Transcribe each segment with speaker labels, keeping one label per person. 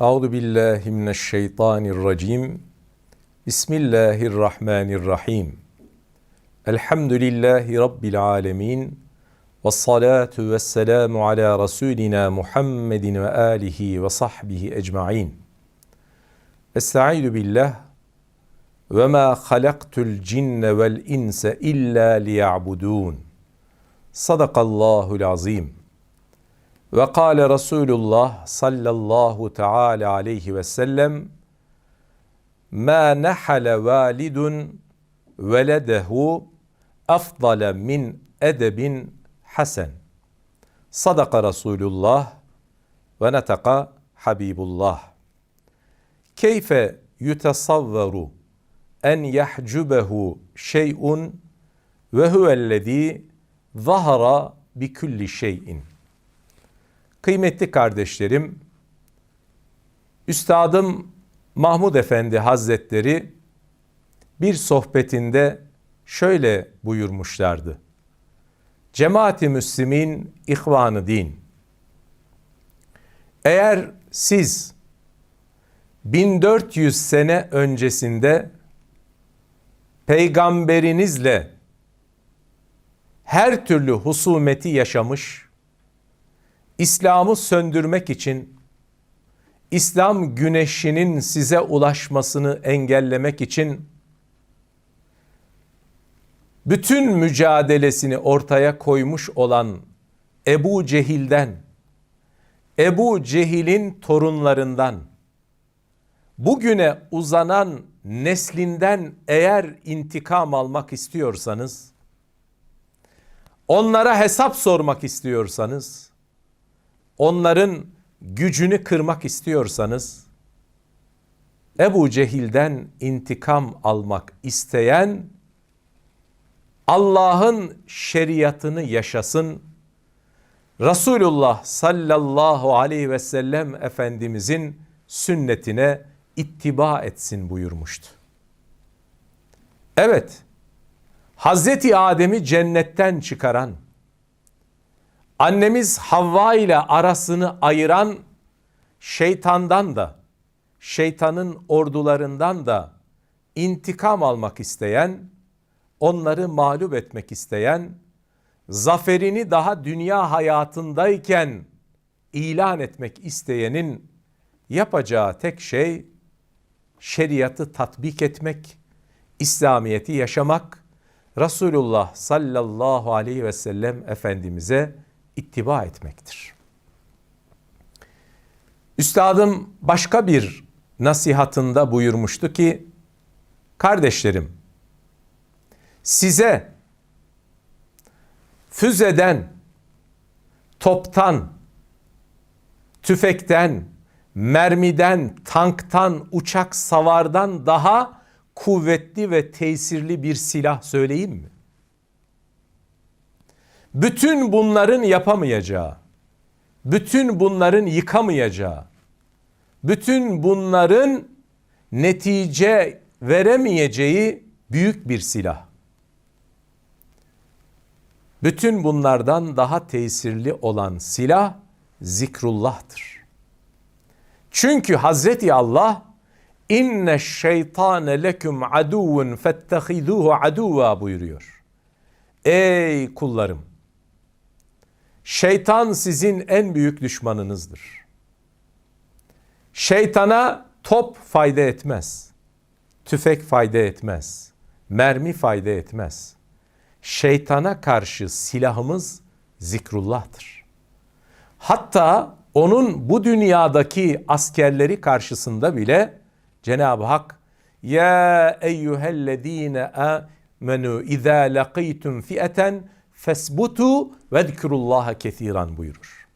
Speaker 1: Euzu billahi mineşşeytanirracim. Bismillahirrahmanirrahim. Elhamdülillahi rabbil alamin. Ves salatu vesselamu ala rasulina Muhammedin ve alihi ve sahbihi ecmaîn. Estaizu billah ve ma halaktul cinne vel inse illa liya'budun. Sadakallahul azim. Ve kâle Resulullah sallallahu teala aleyhi ve sellem Ma nehale validun veledehu afdale min edebin hasen. Sadaka Resulullah ve netaka Habibullah. Keyfe yutasavvaru en yahcubehu şey'un ve huvellezî zahara bi kulli şeyin. Kıymetli kardeşlerim, Üstadım Mahmud Efendi Hazretleri bir sohbetinde şöyle buyurmuşlardı. Cemaati Müslimin ihvanı din. Eğer siz 1400 sene öncesinde peygamberinizle her türlü husumeti yaşamış, İslam'ı söndürmek için, İslam güneşinin size ulaşmasını engellemek için bütün mücadelesini ortaya koymuş olan Ebu Cehil'den, Ebu Cehil'in torunlarından, bugüne uzanan neslinden eğer intikam almak istiyorsanız, onlara hesap sormak istiyorsanız, onların gücünü kırmak istiyorsanız, Ebu Cehil'den intikam almak isteyen, Allah'ın şeriatını yaşasın, Resulullah sallallahu aleyhi ve sellem Efendimizin sünnetine ittiba etsin buyurmuştu. Evet, Hazreti Adem'i cennetten çıkaran, annemiz Havva ile arasını ayıran şeytandan da, şeytanın ordularından da intikam almak isteyen, onları mağlup etmek isteyen, zaferini daha dünya hayatındayken ilan etmek isteyenin yapacağı tek şey şeriatı tatbik etmek, İslamiyeti yaşamak, Resulullah sallallahu aleyhi ve sellem Efendimiz'e ittiba etmektir. Üstadım başka bir nasihatında buyurmuştu ki, kardeşlerim, size füzeden, toptan, tüfekten, mermiden, tanktan, uçak savardan daha kuvvetli ve tesirli bir silah söyleyeyim mi? Bütün bunların yapamayacağı, bütün bunların yıkamayacağı, bütün bunların netice veremeyeceği büyük bir silah. Bütün bunlardan daha tesirli olan silah zikrullah'tır. Çünkü Hazreti Allah inne şeytane leküm aduvun fettehiduhu aduva buyuruyor. Ey kullarım şeytan sizin en büyük düşmanınızdır. Şeytana top fayda etmez. Tüfek fayda etmez. Mermi fayda etmez. Şeytana karşı silahımız zikrullah'tır. Hatta onun bu dünyadaki askerleri karşısında bile Cenab-ı Hak ya eyyühellezine amenu izâ lakîtum fi'eten fesbutu ve zikrullaha kethiran buyurur.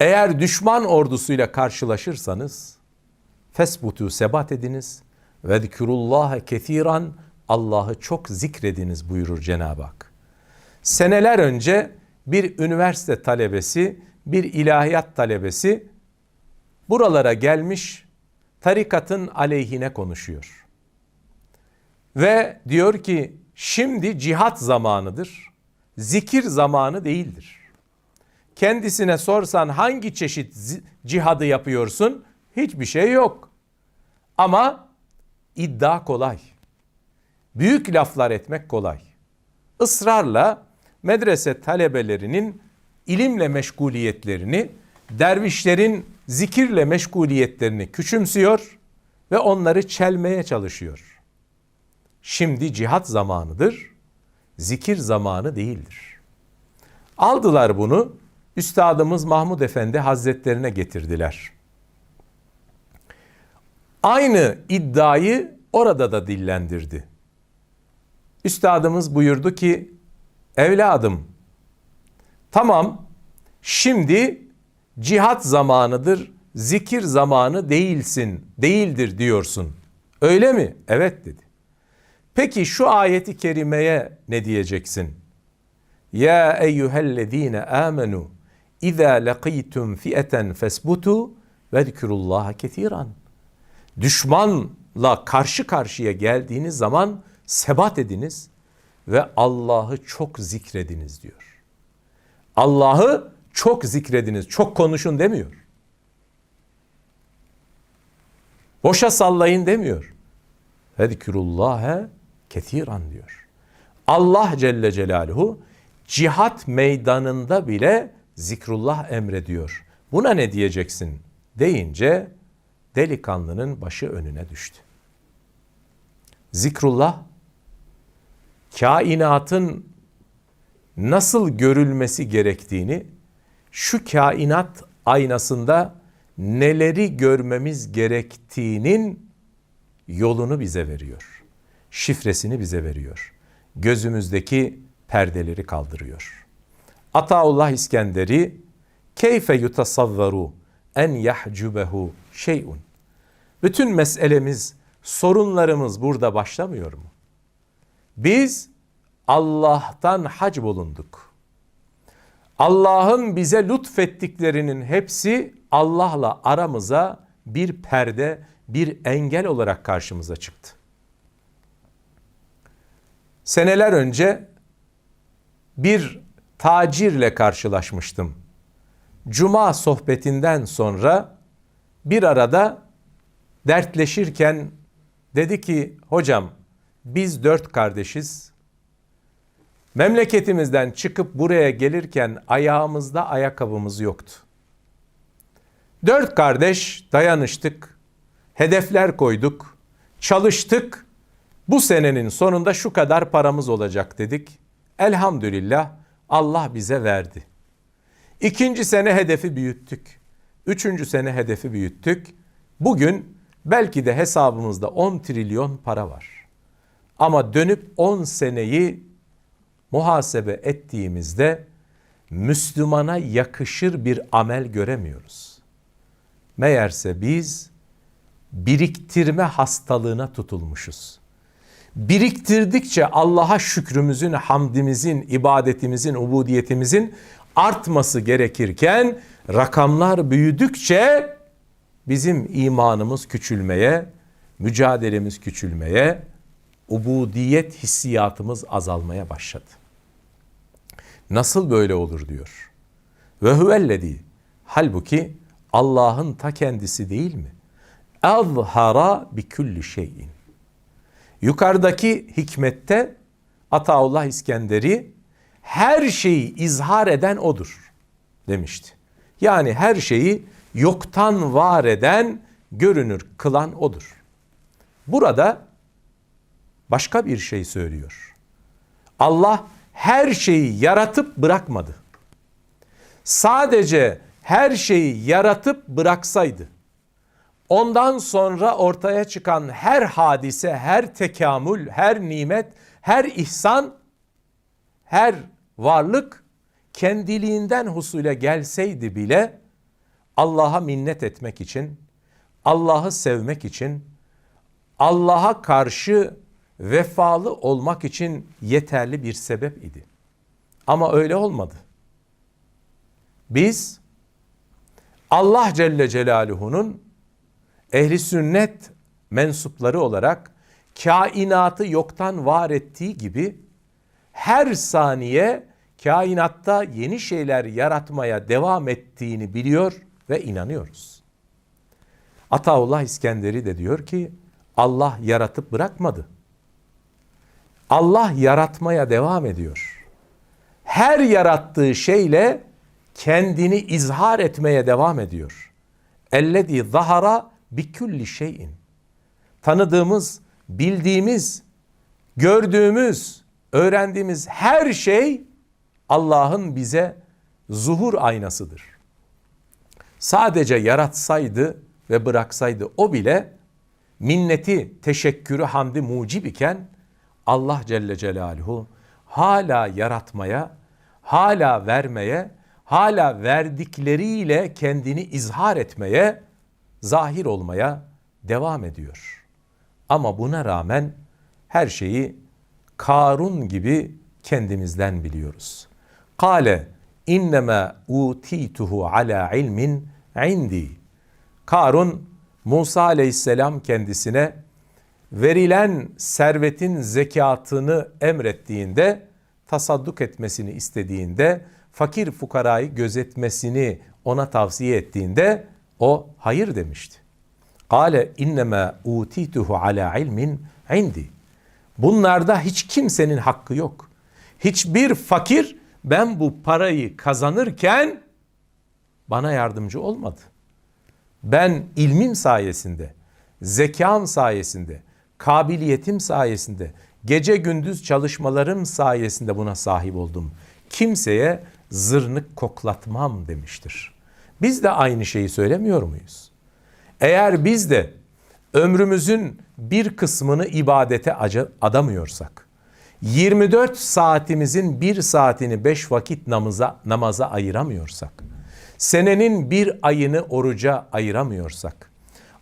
Speaker 1: Eğer düşman ordusuyla karşılaşırsanız fesbutu sebat ediniz ve zikrullaha kethiran Allah'ı çok zikrediniz buyurur Cenab-ı Hak. Seneler önce bir üniversite talebesi, bir ilahiyat talebesi buralara gelmiş tarikatın aleyhine konuşuyor. Ve diyor ki şimdi cihat zamanıdır. Zikir zamanı değildir. kendisine sorsan hangi çeşit cihadı yapıyorsun? Hiçbir şey yok. Ama iddia kolay. Büyük laflar etmek kolay. Israrla medrese talebelerinin ilimle meşguliyetlerini, dervişlerin zikirle meşguliyetlerini küçümsüyor ve onları çelmeye çalışıyor. Şimdi cihat zamanıdır, zikir zamanı değildir. Aldılar bunu, Üstadımız Mahmud Efendi Hazretlerine getirdiler. Aynı iddiayı orada da dillendirdi. Üstadımız buyurdu ki, evladım, tamam şimdi cihat zamanıdır, zikir zamanı değilsin, değildir diyorsun. Öyle mi? Evet dedi. Peki şu ayeti kerimeye ne diyeceksin? Ya eyyühellezine amenu İza laqitum fi'eten fesbutu ve zikrullaha kesiran. Düşmanla karşı karşıya geldiğiniz zaman sebat ediniz ve Allah'ı çok zikrediniz diyor. Allah'ı çok zikrediniz, çok konuşun demiyor. Boşa sallayın demiyor. Zikrullaha kesiran diyor. Allah Celle Celaluhu cihat meydanında bile zikrullah emrediyor. Buna ne diyeceksin deyince delikanlının başı önüne düştü. Zikrullah kainatın nasıl görülmesi gerektiğini şu kainat aynasında neleri görmemiz gerektiğinin yolunu bize veriyor. Şifresini bize veriyor. Gözümüzdeki perdeleri kaldırıyor. Ataullah İskenderi keyfe yutasavvaru en yahcubehu şeyun. Bütün meselemiz, sorunlarımız burada başlamıyor mu? Biz Allah'tan hac bulunduk. Allah'ın bize lütfettiklerinin hepsi Allah'la aramıza bir perde, bir engel olarak karşımıza çıktı. Seneler önce bir tacirle karşılaşmıştım. Cuma sohbetinden sonra bir arada dertleşirken dedi ki hocam biz dört kardeşiz. Memleketimizden çıkıp buraya gelirken ayağımızda ayakkabımız yoktu. Dört kardeş dayanıştık, hedefler koyduk, çalıştık. Bu senenin sonunda şu kadar paramız olacak dedik. Elhamdülillah Allah bize verdi. İkinci sene hedefi büyüttük. Üçüncü sene hedefi büyüttük. Bugün belki de hesabımızda 10 trilyon para var. Ama dönüp 10 seneyi muhasebe ettiğimizde Müslümana yakışır bir amel göremiyoruz. Meğerse biz biriktirme hastalığına tutulmuşuz biriktirdikçe Allah'a şükrümüzün, hamdimizin, ibadetimizin, ubudiyetimizin artması gerekirken rakamlar büyüdükçe bizim imanımız küçülmeye, mücadelemiz küçülmeye, ubudiyet hissiyatımız azalmaya başladı. Nasıl böyle olur diyor. Ve huvellezî halbuki Allah'ın ta kendisi değil mi? Azhara bi kulli şeyin. Yukarıdaki hikmette Ataullah İskenderi her şeyi izhar eden odur demişti. Yani her şeyi yoktan var eden, görünür kılan odur. Burada başka bir şey söylüyor. Allah her şeyi yaratıp bırakmadı. Sadece her şeyi yaratıp bıraksaydı Ondan sonra ortaya çıkan her hadise, her tekamül, her nimet, her ihsan, her varlık kendiliğinden husule gelseydi bile Allah'a minnet etmek için, Allah'ı sevmek için, Allah'a karşı vefalı olmak için yeterli bir sebep idi. Ama öyle olmadı. Biz Allah Celle Celaluhu'nun ehli sünnet mensupları olarak kainatı yoktan var ettiği gibi her saniye kainatta yeni şeyler yaratmaya devam ettiğini biliyor ve inanıyoruz. Ataullah İskenderi de diyor ki Allah yaratıp bırakmadı. Allah yaratmaya devam ediyor. Her yarattığı şeyle kendini izhar etmeye devam ediyor. Ellezî zahara bi kulli şeyin. Tanıdığımız, bildiğimiz, gördüğümüz, öğrendiğimiz her şey Allah'ın bize zuhur aynasıdır. Sadece yaratsaydı ve bıraksaydı o bile minneti, teşekkürü, hamdi mucib iken Allah Celle Celaluhu hala yaratmaya, hala vermeye, hala verdikleriyle kendini izhar etmeye, zahir olmaya devam ediyor. Ama buna rağmen her şeyi Karun gibi kendimizden biliyoruz. Kale innema utituhu ala ilmin indi. Karun Musa aleyhisselam kendisine verilen servetin zekatını emrettiğinde, tasadduk etmesini istediğinde, fakir fukarayı gözetmesini ona tavsiye ettiğinde o hayır demişti. Kale innema utituhu ala ilmin indi. Bunlarda hiç kimsenin hakkı yok. Hiçbir fakir ben bu parayı kazanırken bana yardımcı olmadı. Ben ilmim sayesinde, zekam sayesinde, kabiliyetim sayesinde, gece gündüz çalışmalarım sayesinde buna sahip oldum. Kimseye zırnık koklatmam demiştir. Biz de aynı şeyi söylemiyor muyuz? Eğer biz de ömrümüzün bir kısmını ibadete adamıyorsak, 24 saatimizin bir saatini 5 vakit namaza, namaza ayıramıyorsak, senenin bir ayını oruca ayıramıyorsak,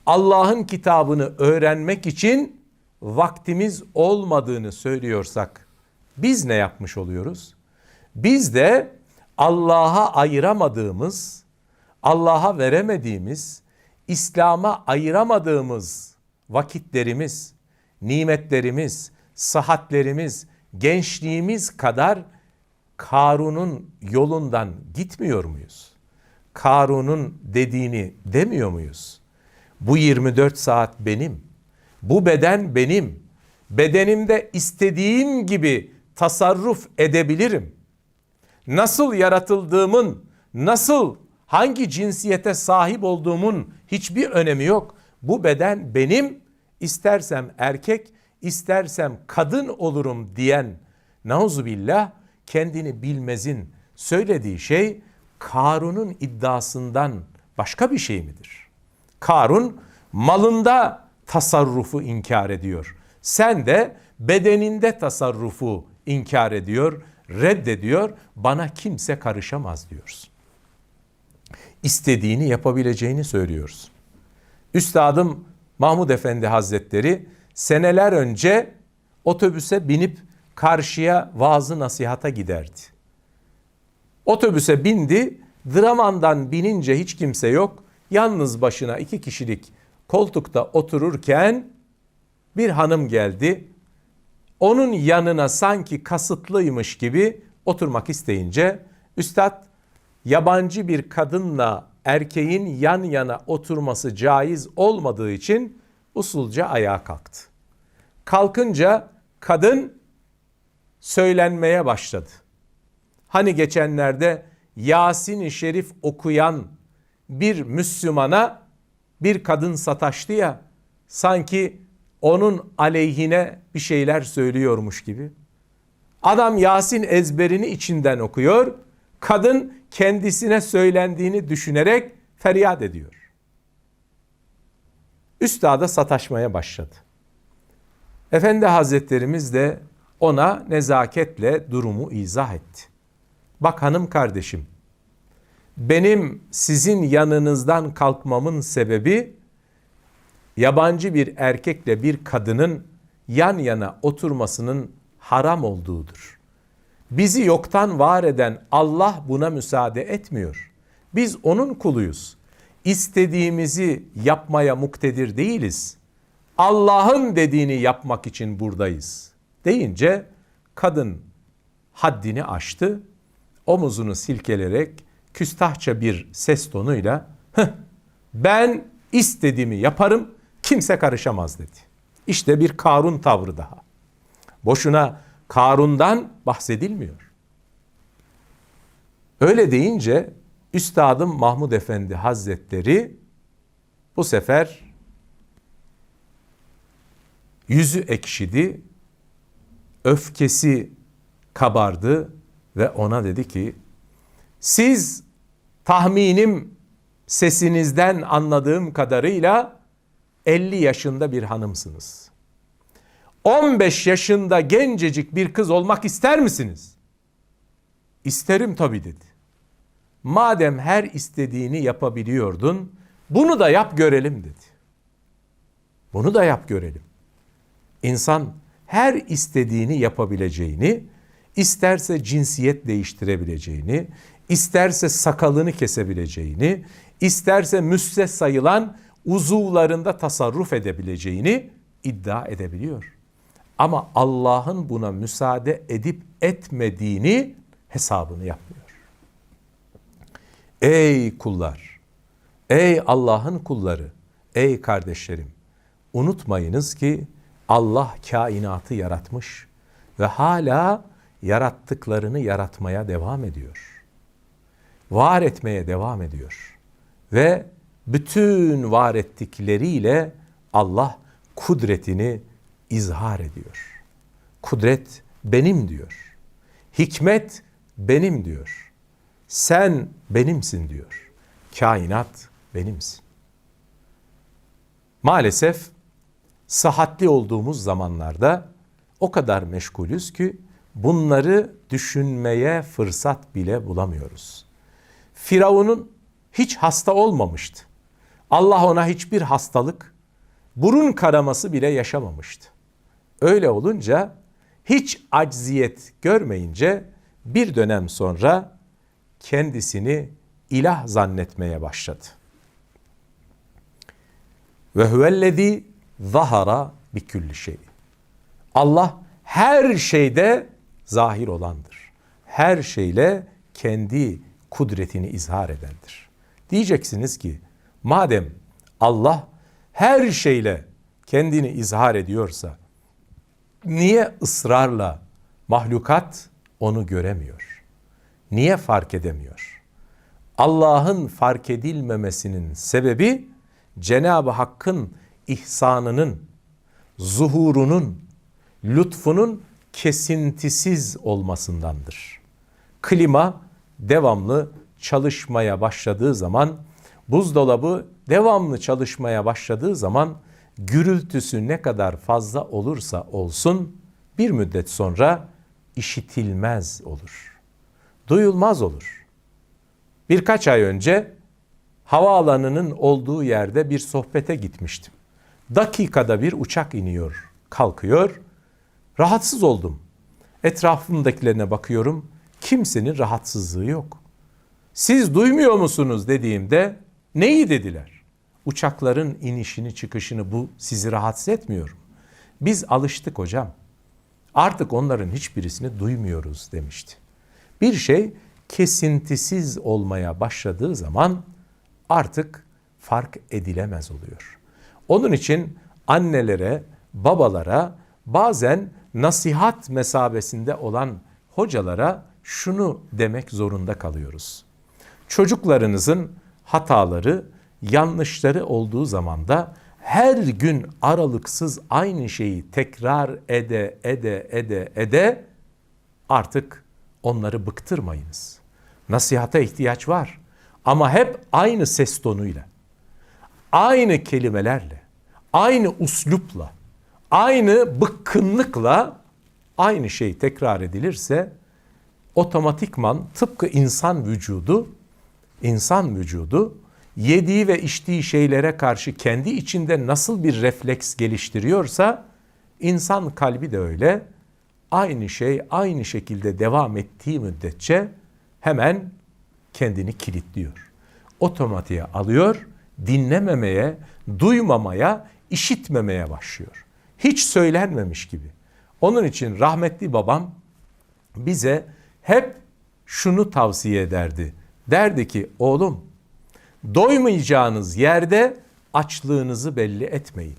Speaker 1: Allah'ın kitabını öğrenmek için vaktimiz olmadığını söylüyorsak, biz ne yapmış oluyoruz? Biz de Allah'a ayıramadığımız, Allah'a veremediğimiz, İslam'a ayıramadığımız vakitlerimiz, nimetlerimiz, sıhhatlerimiz, gençliğimiz kadar Karun'un yolundan gitmiyor muyuz? Karun'un dediğini demiyor muyuz? Bu 24 saat benim. Bu beden benim. Bedenimde istediğim gibi tasarruf edebilirim. Nasıl yaratıldığımın, nasıl hangi cinsiyete sahip olduğumun hiçbir önemi yok. Bu beden benim. İstersem erkek, istersem kadın olurum diyen nauzubillah kendini bilmezin söylediği şey Karun'un iddiasından başka bir şey midir? Karun malında tasarrufu inkar ediyor. Sen de bedeninde tasarrufu inkar ediyor, reddediyor. Bana kimse karışamaz diyoruz. İstediğini yapabileceğini söylüyoruz. Üstadım Mahmud Efendi Hazretleri seneler önce otobüse binip karşıya vaazı nasihata giderdi. Otobüse bindi, Draman'dan binince hiç kimse yok. Yalnız başına iki kişilik koltukta otururken bir hanım geldi. Onun yanına sanki kasıtlıymış gibi oturmak isteyince üstad yabancı bir kadınla erkeğin yan yana oturması caiz olmadığı için usulca ayağa kalktı. Kalkınca kadın söylenmeye başladı. Hani geçenlerde Yasin-i Şerif okuyan bir Müslümana bir kadın sataştı ya sanki onun aleyhine bir şeyler söylüyormuş gibi. Adam Yasin ezberini içinden okuyor. Kadın kendisine söylendiğini düşünerek feryat ediyor. Üstada sataşmaya başladı. Efendi Hazretlerimiz de ona nezaketle durumu izah etti. Bak hanım kardeşim, benim sizin yanınızdan kalkmamın sebebi yabancı bir erkekle bir kadının yan yana oturmasının haram olduğudur. Bizi yoktan var eden Allah buna müsaade etmiyor. Biz onun kuluyuz. İstediğimizi yapmaya muktedir değiliz. Allah'ın dediğini yapmak için buradayız. Deyince kadın haddini aştı omuzunu silkelerek küstahça bir ses tonuyla "Hıh, ben istediğimi yaparım kimse karışamaz dedi. İşte bir Karun tavrı daha. Boşuna Karun'dan bahsedilmiyor. Öyle deyince Üstadım Mahmud Efendi Hazretleri bu sefer yüzü ekşidi, öfkesi kabardı ve ona dedi ki siz tahminim sesinizden anladığım kadarıyla 50 yaşında bir hanımsınız. 15 yaşında gencecik bir kız olmak ister misiniz? İsterim tabii dedi. Madem her istediğini yapabiliyordun, bunu da yap görelim dedi. Bunu da yap görelim. İnsan her istediğini yapabileceğini, isterse cinsiyet değiştirebileceğini, isterse sakalını kesebileceğini, isterse müsse sayılan uzuvlarında tasarruf edebileceğini iddia edebiliyor. Ama Allah'ın buna müsaade edip etmediğini hesabını yapmıyor. Ey kullar, ey Allah'ın kulları, ey kardeşlerim, unutmayınız ki Allah kainatı yaratmış ve hala yarattıklarını yaratmaya devam ediyor. Var etmeye devam ediyor. Ve bütün var ettikleriyle Allah kudretini izhar ediyor. Kudret benim diyor. Hikmet benim diyor. Sen benimsin diyor. Kainat benimsin. Maalesef sıhhatli olduğumuz zamanlarda o kadar meşgulüz ki bunları düşünmeye fırsat bile bulamıyoruz. Firavun'un hiç hasta olmamıştı. Allah ona hiçbir hastalık, burun karaması bile yaşamamıştı. Öyle olunca hiç acziyet görmeyince bir dönem sonra kendisini ilah zannetmeye başladı. Ve huvellezî zahara bi külli şey. Allah her şeyde zahir olandır. Her şeyle kendi kudretini izhar edendir. Diyeceksiniz ki madem Allah her şeyle kendini izhar ediyorsa niye ısrarla mahlukat onu göremiyor? Niye fark edemiyor? Allah'ın fark edilmemesinin sebebi Cenab-ı Hakk'ın ihsanının, zuhurunun, lütfunun kesintisiz olmasındandır. Klima devamlı çalışmaya başladığı zaman, buzdolabı devamlı çalışmaya başladığı zaman gürültüsü ne kadar fazla olursa olsun bir müddet sonra işitilmez olur. Duyulmaz olur. Birkaç ay önce havaalanının olduğu yerde bir sohbete gitmiştim. Dakikada bir uçak iniyor, kalkıyor. Rahatsız oldum. Etrafımdakilerine bakıyorum. Kimsenin rahatsızlığı yok. Siz duymuyor musunuz dediğimde neyi dediler? Uçakların inişini çıkışını bu sizi rahatsız etmiyor mu? Biz alıştık hocam. Artık onların hiçbirisini duymuyoruz demişti. Bir şey kesintisiz olmaya başladığı zaman artık fark edilemez oluyor. Onun için annelere, babalara bazen nasihat mesabesinde olan hocalara şunu demek zorunda kalıyoruz. Çocuklarınızın hataları, yanlışları olduğu zaman da her gün aralıksız aynı şeyi tekrar ede ede ede ede artık onları bıktırmayınız. Nasihata ihtiyaç var ama hep aynı ses tonuyla, aynı kelimelerle, aynı uslupla, aynı bıkkınlıkla aynı şey tekrar edilirse otomatikman tıpkı insan vücudu, insan vücudu yediği ve içtiği şeylere karşı kendi içinde nasıl bir refleks geliştiriyorsa insan kalbi de öyle. Aynı şey aynı şekilde devam ettiği müddetçe hemen kendini kilitliyor. Otomatiğe alıyor, dinlememeye, duymamaya, işitmemeye başlıyor. Hiç söylenmemiş gibi. Onun için rahmetli babam bize hep şunu tavsiye ederdi. Derdi ki oğlum doymayacağınız yerde açlığınızı belli etmeyin.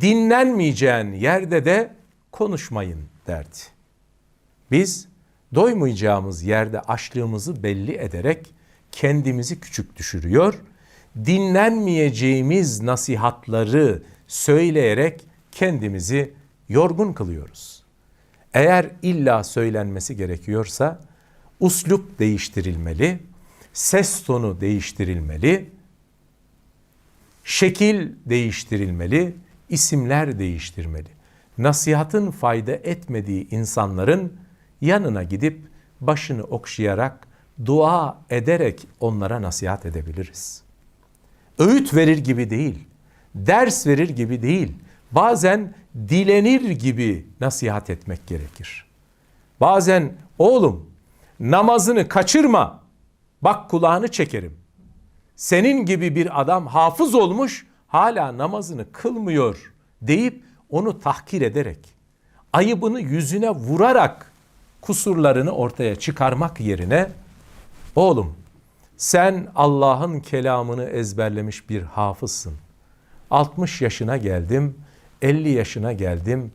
Speaker 1: Dinlenmeyeceğin yerde de konuşmayın derdi. Biz doymayacağımız yerde açlığımızı belli ederek kendimizi küçük düşürüyor, dinlenmeyeceğimiz nasihatları söyleyerek kendimizi yorgun kılıyoruz. Eğer illa söylenmesi gerekiyorsa uslup değiştirilmeli, ses tonu değiştirilmeli, şekil değiştirilmeli, isimler değiştirmeli. Nasihatın fayda etmediği insanların yanına gidip başını okşayarak, dua ederek onlara nasihat edebiliriz. Öğüt verir gibi değil, ders verir gibi değil, bazen dilenir gibi nasihat etmek gerekir. Bazen oğlum namazını kaçırma, bak kulağını çekerim. Senin gibi bir adam hafız olmuş hala namazını kılmıyor deyip onu tahkir ederek, ayıbını yüzüne vurarak kusurlarını ortaya çıkarmak yerine oğlum sen Allah'ın kelamını ezberlemiş bir hafızsın. 60 yaşına geldim, 50 yaşına geldim.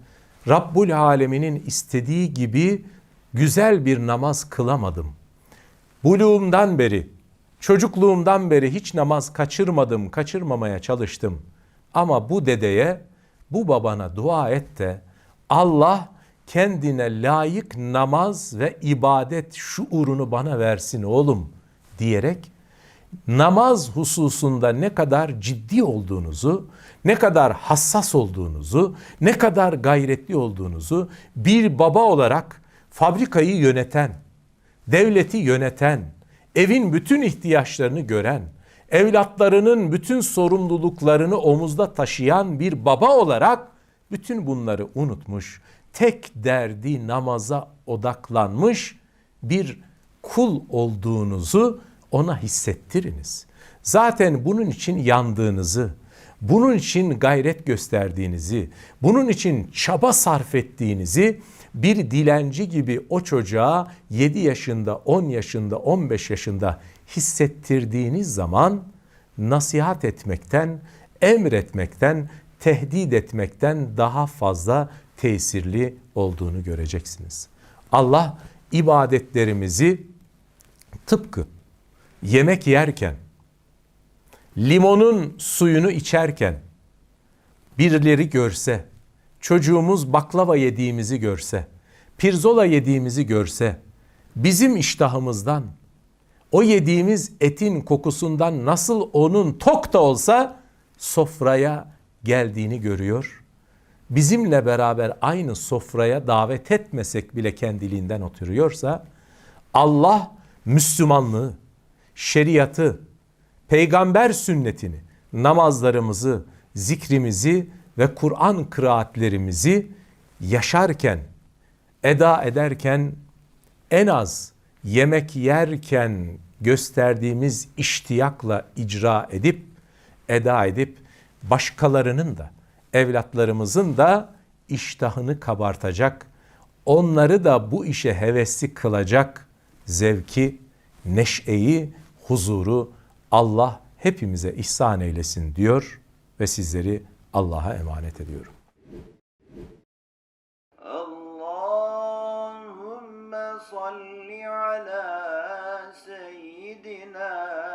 Speaker 1: Rabbul Aleminin istediği gibi güzel bir namaz kılamadım. Buluğumdan beri, çocukluğumdan beri hiç namaz kaçırmadım, kaçırmamaya çalıştım. Ama bu dedeye, bu babana dua et de Allah kendine layık namaz ve ibadet şuurunu bana versin oğlum diyerek namaz hususunda ne kadar ciddi olduğunuzu, ne kadar hassas olduğunuzu, ne kadar gayretli olduğunuzu bir baba olarak fabrikayı yöneten, devleti yöneten, evin bütün ihtiyaçlarını gören, evlatlarının bütün sorumluluklarını omuzda taşıyan bir baba olarak bütün bunları unutmuş, tek derdi namaza odaklanmış bir kul olduğunuzu ona hissettiriniz. Zaten bunun için yandığınızı, bunun için gayret gösterdiğinizi, bunun için çaba sarf ettiğinizi bir dilenci gibi o çocuğa 7 yaşında, 10 yaşında, 15 yaşında hissettirdiğiniz zaman nasihat etmekten, emretmekten, tehdit etmekten daha fazla tesirli olduğunu göreceksiniz. Allah ibadetlerimizi tıpkı yemek yerken, limonun suyunu içerken birileri görse, çocuğumuz baklava yediğimizi görse, pirzola yediğimizi görse, bizim iştahımızdan, o yediğimiz etin kokusundan nasıl onun tok da olsa sofraya geldiğini görüyor. Bizimle beraber aynı sofraya davet etmesek bile kendiliğinden oturuyorsa Allah Müslümanlığı, şeriatı, peygamber sünnetini, namazlarımızı, zikrimizi ve Kur'an kıraatlerimizi yaşarken, eda ederken en az yemek yerken gösterdiğimiz iştiyakla icra edip, eda edip başkalarının da, evlatlarımızın da iştahını kabartacak, onları da bu işe hevesli kılacak zevki, neşeyi, huzuru Allah hepimize ihsan eylesin diyor ve sizleri Allah'a emanet ediyorum.
Speaker 2: Allahümme salli ala seyyidina